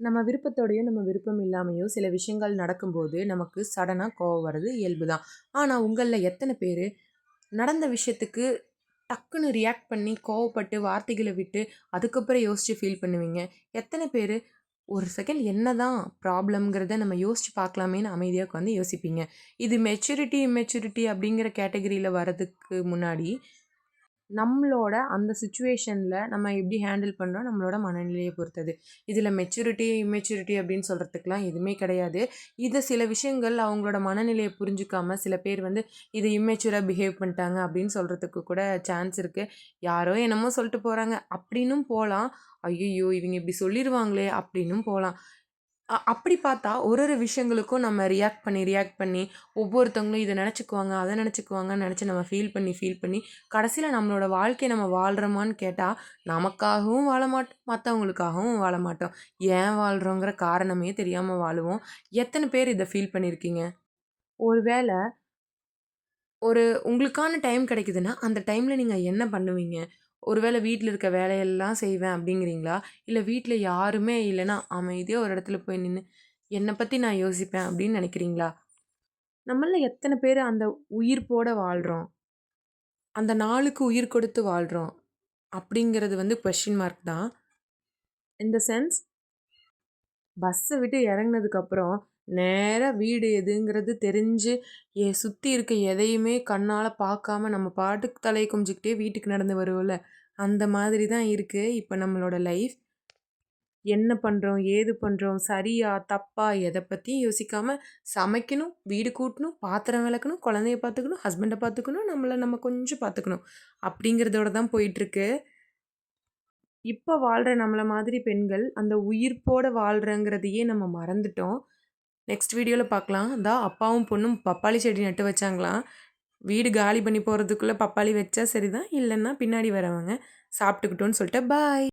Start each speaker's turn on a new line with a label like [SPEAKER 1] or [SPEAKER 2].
[SPEAKER 1] நம்ம விருப்பத்தோடையோ நம்ம விருப்பம் இல்லாமையோ சில விஷயங்கள் நடக்கும்போது நமக்கு சடனாக கோவம் வர்றது இயல்பு தான். ஆனால் உங்களில் எத்தனை பேர் நடந்த விஷயத்துக்கு டக்குன்னு ரியாக்ட் பண்ணி கோவப்பட்டு வார்த்தைகளை விட்டு அதுக்கப்புறம் யோசித்து ஃபீல் பண்ணுவீங்க? எத்தனை பேர் ஒரு செகண்ட் என்ன தான் ப்ராப்ளம்ங்கிறத நம்ம யோசித்து பார்க்கலாமேன்னு அமைதியாக உட்காந்து யோசிப்பீங்க. இது மெச்சூரிட்டி இம்மெச்சூரிட்டி அப்படிங்கிற கேட்டகரியில் வர்றதுக்கு முன்னாடி நம்மளோட அந்த சுச்சுவேஷனில் நம்ம எப்படி ஹேண்டில் பண்ணுறோம் நம்மளோட மனநிலையை பொறுத்தது. இதில் மெச்சூரிட்டி இம்மெச்சூரிட்டி அப்படின்னு சொல்கிறதுக்கெலாம் எதுவுமே கிடையாது. இதை சில விஷயங்கள் அவங்களோட மனநிலையை புரிஞ்சுக்காமல் சில பேர் வந்து இது இம்மெச்சூராக பிஹேவ் பண்ணிட்டாங்க அப்படின்னு சொல்கிறதுக்கு கூட சான்ஸ் இருக்குது யாரோ என்னமோ சொல்லிட்டு போகிறாங்க அப்படின்னும் போகலாம் ஐயையோ இவங்க இப்படி சொல்லிடுவாங்களே அப்படின்னும் போகலாம் அ அப்படி பார்த்தா ஒரு ஒரு விஷயங்களுக்கும் நம்ம ரியாக்ட் பண்ணி ரியாக்ட் பண்ணி ஒவ்வொருத்தவங்களும் இதை நினச்சிக்குவாங்க அதை நினச்சிக்குவாங்கன்னு நினச்சி நம்ம ஃபீல் பண்ணி ஃபீல் பண்ணி கடைசியில் நம்மளோட வாழ்க்கையை நம்ம வாழ்கிறோமான்னு கேட்டால் நமக்காகவும் வாழ மாட்டோம் மற்றவங்களுக்காகவும் வாழ மாட்டோம். ஏன் வாழ்கிறோங்கிற காரணமே தெரியாமல் வாழுவோம். எத்தனை பேர் இதை ஃபீல் பண்ணியிருக்கீங்க ஒரு வேளை ஒரு உங்களுக்கான டைம் கிடைக்குதுன்னா அந்த டைமில் நீங்கள் என்ன பண்ணுவீங்க? ஒருவேளை வீட்டில் இருக்க வேலையெல்லாம் செய்வேன் அப்படிங்கிறீங்களா? இல்லை வீட்டில் யாருமே இல்லைன்னா அமைதியாக ஒரு இடத்துல போய் நின்று என்னை பற்றி நான் யோசிப்பேன் அப்படின்னு நினைக்கிறீங்களா? நம்மளில் எத்தனை பேர் அந்த உயிர் போட வாழ்கிறோம் அந்த நாளுக்கு உயிர் கொடுத்து வாழ்கிறோம் அப்படிங்கிறது வந்து கொஷின் மார்க் தான். இந்த சென்ஸ் பஸ்ஸை விட்டு இறங்குனதுக்கப்புறம் நேராக வீடு எதுங்கிறது தெரிஞ்சு ஏ சுற்றி இருக்க எதையுமே கண்ணால் பார்க்காம நம்ம பாட்டுக்கு தலையை குமிஞ்சிக்கிட்டே வீட்டுக்கு நடந்து வருவோம்ல அந்த மாதிரி தான் இருக்குது இப்போ நம்மளோட லைஃப். என்ன பண்ணுறோம் ஏது பண்ணுறோம் சரியா தப்பா எதை பற்றியும் யோசிக்காமல் சமைக்கணும் வீடு கூட்டணும் பாத்திரம் விளக்கணும் குழந்தைய பார்த்துக்கணும் ஹஸ்பண்டை பார்த்துக்கணும் நம்மளை நம்ம கொஞ்சம் பார்த்துக்கணும். அப்படிங்கிறதோட தான் போயிட்டுருக்கு இப்போ வாழ்கிற நம்மளை மாதிரி பெண்கள் அந்த உயிர்ப்போடு வாழ்கிறங்கிறதையே நம்ம மறந்துட்டோம். நெக்ஸ்ட் வீடியோவில் பார்க்கலாம் தான் அப்பாவும் பொண்ணும் பப்பாளி செடி நட்டு வச்சாங்களாம் வீடு காலி பண்ணி போகிறதுக்குள்ளே பப்பாளி வச்சா சரிதான் இல்லைன்னா பின்னாடி வரவங்க சாப்பிட்டுக்கிட்டோன்னு சொல்லிட்டு பாய்